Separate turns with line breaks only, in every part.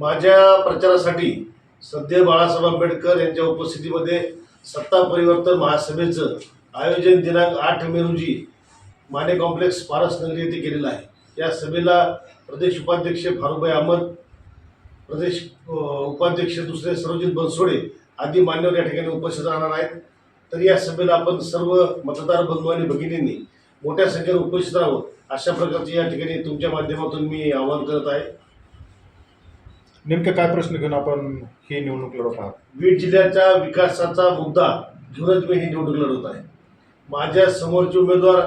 माझ्या प्रचारासाठी सध्या बाळासाहेब आंबेडकर यांच्या उपस्थितीमध्ये सत्ता परिवर्तन महासभेचं आयोजन दिनांक आठ मे रोजी माने कॉम्प्लेक्स पारस नगरी येथे केलेलं आहे. या सभेला प्रदेश उपाध्यक्ष फारुभाई अहमद प्रदेश उपाध्यक्ष दुसरे सर्वजित बनसोडे आदी मान्यवर या ठिकाणी उपस्थित राहणार आहेत. तर या सभेला आपण सर्व मतदार बंधू आणि भगिनींनी मोठ्या संख्येने उपस्थित राहावं अशा प्रकारचे या ठिकाणी तुमच्या माध्यमातून मी आवाहन करत आहे.
नेमकं काय प्रश्न घेऊन आपण ही निवडणूक लढवत आहात?
बीड जिल्ह्याच्या विकासाचा मुद्दा घेऊनच मी ही निवडणूक लढवत आहे. माझ्या समोरचे उमेदवार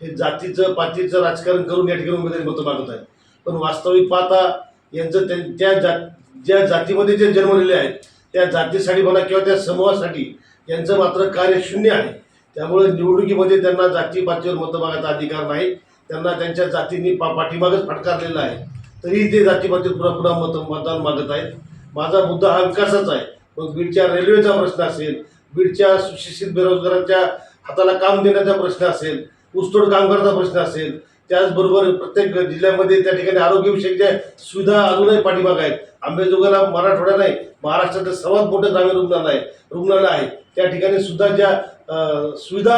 हे जातीचं पातीचं राजकारण करून या ठिकाणी उमेदवारी मतं मागत आहेत. पण वास्तविक पाहता यांचं त्या त्या जा ज्या जातीमध्ये जे जन्मलेले आहेत त्या जातीसाठी म्हणा किंवा त्या समूहासाठी यांचं मात्र कार्य शून्य आहे. त्यामुळे निवडणुकीमध्ये त्यांना जाती पातीवर मतं मागायचा अधिकार नाही. त्यांना त्यांच्या जातींनी पा पाठीमागच फटकारलेला आहे. तरी ते जातीपातीवर पुन्हा पुन्हा मत मतदान मागत आहेत. माझा मुद्दा हा विकासाचा आहे. मग बीडच्या रेल्वेचा प्रश्न असेल बीडच्या सुशिक्षित बेरोजगारांच्या हाताला काम देण्याचा प्रश्न असेल ऊसतोड कामगाराचा प्रश्न असेल त्याचबरोबर प्रत्येक जिल्ह्यामध्ये त्या ठिकाणी आरोग्यविषयक ज्या सुविधा अजूनही पाठीमाग आहेत. आंबेजोगाईला मराठवाडा नाही महाराष्ट्राचं सर्वात मोठं ग्रामीण रुग्णालय रुग्णालय आहे. त्या ठिकाणी सुद्धा ज्या सुविधा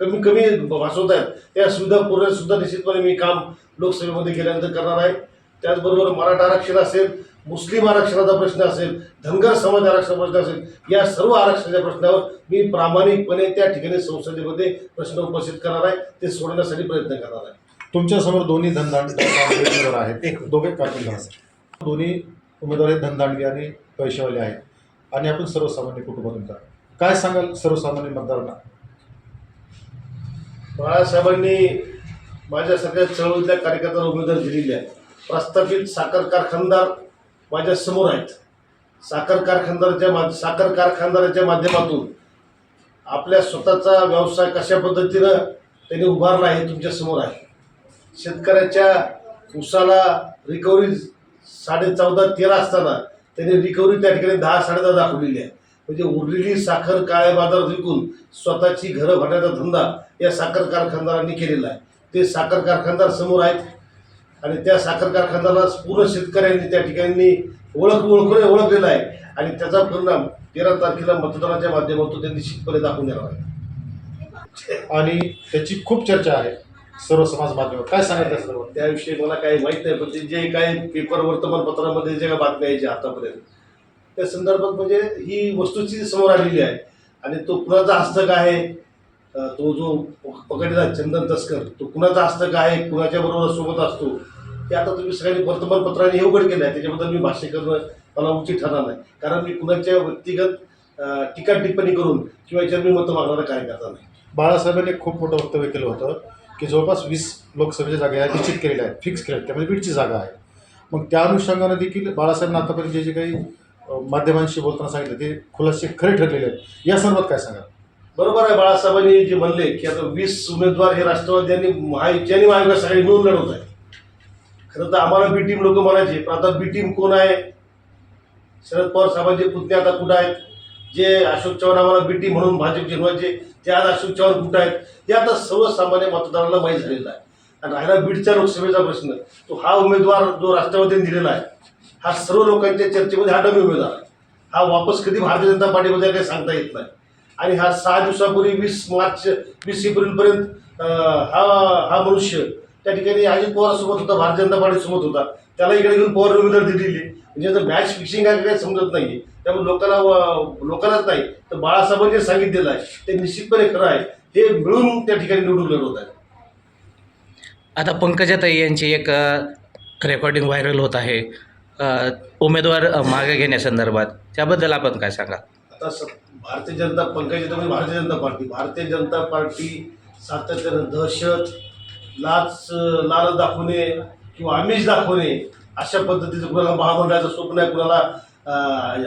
कमी कमी भासवत आहेत त्या सुविधा पूर्ण सुद्धा निश्चितपणे मी काम लोकसभेमध्ये गेल्यानंतर करणार आहे. त्याचबरोबर मराठा आरक्षण असेल मुस्लिम आरक्षणाचा प्रश्न असेल धनगर समाज आरक्षणाचा प्रश्न असेल या सर्व आरक्षणाच्या प्रश्नावर मी प्रामाणिकपणे त्या ठिकाणी संसदेमध्ये प्रश्न उपस्थित करणार आहे. ते सोडवण्यासाठी प्रयत्न करणार आहे.
तुमच्यासमोर दोन्ही उमेदवार आहेत एक दोघे कार्टून दोन्ही उमेदवार हे धनदांडगे आणि पैशावाले आहेत. आणि आपण सर्वसामान्य कुटुंबातून का काय सांगाल सर्वसामान्य मतदारांना?
बाळासाहेबांनी माझ्यासारख्या चळवळीतल्या कार्यकर्त्याला उमेदवार दिलेले आहेत प्रस्थापित साखर कारखानदार माझ्यासमोर आहेत. साखर कारखानदाराच्या मा साखर कारखानदाराच्या माध्यमातून आपल्या स्वतःचा व्यवसाय कशा पद्धतीनं त्यांनी उभारला आहे तुमच्यासमोर आहे. शेतकऱ्याच्या उसाला रिकव्हरी साडे चौदा तेरा असताना त्यांनी रिकव्हरी त्या ठिकाणी दहा साडे दहा दाखवलेली आहे. म्हणजे उरलेली साखर काळ्या बाजारात विकून स्वतःची घरं भरण्याचा धंदा या साखर कारखानदारांनी केलेला आहे. ते साखर कारखानदार समोर आहेत. आणि त्या साखर कारखानदाराला पूर्ण शेतकऱ्यांनी त्या ठिकाणी ओळख ओळखून ओळखलेला आहे. आणि त्याचा परिणाम तेरा तारखेला मतदानाच्या माध्यमातून ते निश्चितपणे दाखवून देणार आहे.
आणि त्याची खूप चर्चा आहे सर्व समाज माध्यमात. काय त्या सर्व?
त्याविषयी मला काही माहीत नाही पण ते जे काही पेपर वर्तमानपत्रामध्ये जे काही बातम्या यायच्या आतापर्यंत त्या संदर्भात म्हणजे ही वस्तूस्थिती समोर आलेली आहे. आणि तो कुणाचा हस्तक आहे? तो जो पक- पकडलेला चंदन तस्कर तो कुणाचा हस्तक आहे? कुणाच्या बरोबर सोबत असतो? ते आता तुम्ही सगळ्यांनी वर्तमानपत्राने हे उघड केलं आहे त्याच्याबद्दल मी भाष्य करणं मला उचित ठरणार नाही. कारण मी कुणाच्या व्यक्तिगत टीका टिप्पणी करून किंवा याच्यावर मी मतं मागणारा कार्यकर्ता नाही.
बाळासाहेबांनी खूप मोठं वक्तव्य केलं होतं की जवळपास वीस लोकसभेच्या जागा या निश्चित केलेल्या आहेत फिक्स केल्या आहेत त्यामध्ये बीडची जागा आहे. मग त्या अनुषंगानं देखील बाळासाहेबांना आतापर्यंत जे जे काही माध्यमांशी बोलताना सांगितलं ते खुलासे खरे ठरलेले आहेत. या संदर्भात काय सांगाल?
बरोबर आहे बाळासाहेबांनी जे म्हणले की आता वीस उमेदवार हे राष्ट्रवादी आणि महायुती आणि महाविकास आघाडी मिळून लढवत आहे खरं तर आम्हाला बी टीम लोक म्हणायचे पण आता बी टीम कोण आहे? शरद पवार साहेबांचे पुतणे आता कुठं आहेत? जे अशोक चव्हाण आम्हाला बी टीम म्हणून भाजप जिरवायचे ते आज अशोक चव्हाण कुठं आहेत? हे आता सर्वसामान्य मतदाराला माहीत झालेलं आहे. आणि राहिला बीडच्या लोकसभेचा प्रश्न. तो हा उमेदवार जो राष्ट्रवादीने दिलेला आहे हा सर्व लोकांच्या चर्चेमध्ये हा डमी उमेदवार आहे. हा वापस कधी भारतीय जनता पार्टीमध्ये काही सांगता येत नाही. आणि हा सहा दिवसापूर्वी वीस मार्च वीस एप्रिलपर्यंत हा हा मनुष्य त्या ठिकाणी अजित पवारांसोबत होता भारतीय जनता पार्टीसोबत होता. त्याला इकडे घेऊन पवार उमेदवार दिलेली. म्हणजे आता मॅच फिक्सिंग आहे काही समजत नाही त्यामुळे लोकांना लोकांनाच नाही तर बाळासाहेबांनी जे सांगितलेलं आहे ते निश्चितपणे खरं आहे. हे मिळून त्या ठिकाणी निवडून लढवत आहे
आता पंकजाताई यांची एक रेकॉर्डिंग व्हायरल होत आहे. उमेदवार मागे घेण्यासंदर्भात. त्याबद्दल आपण काय सांगा?
आता स भारतीय जनता पंकज म्हणजे भारतीय जनता पार्टी. भारतीय जनता पार्टी सातत्यानं दहशत लाच लालच दाखवणे किंवा आमिष दाखवणे अशा पद्धतीचं कुणाला महामंडळाचं स्वप्न आहे कुणाला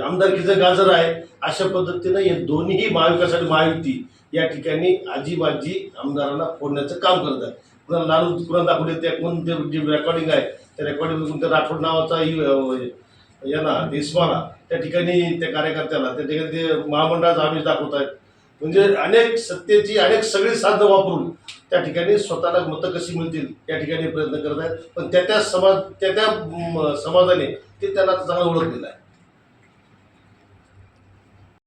आमदारकीचं गाजर आहे अशा पद्धतीनं हे दोन्हीही महाविकासाठी महायुती या ठिकाणी आजीबाजी आमदारांना फोडण्याचं काम करत आहे कुणाला लालू कुणाला दाखवले त्या कोणते जे रेकॉर्डिंग आहे त्या रेकॉर्डिंग त्या राठोड नावाचा या ना यांना देशमाला त्या ठिकाणी त्या कार्यकर्त्याला त्या ठिकाणी ते महामंडळाचा आमिष दाखवत आहेत. म्हणजे अनेक सत्तेची अनेक सगळी साधनं वापरून त्या ठिकाणी स्वतःला मतं कशी मिळतील या ठिकाणी प्रयत्न करत आहेत पण त्या त्या समाज त्या त्या म, समाजाने ते त्यांना चांगलं ओळखलेलं आहे.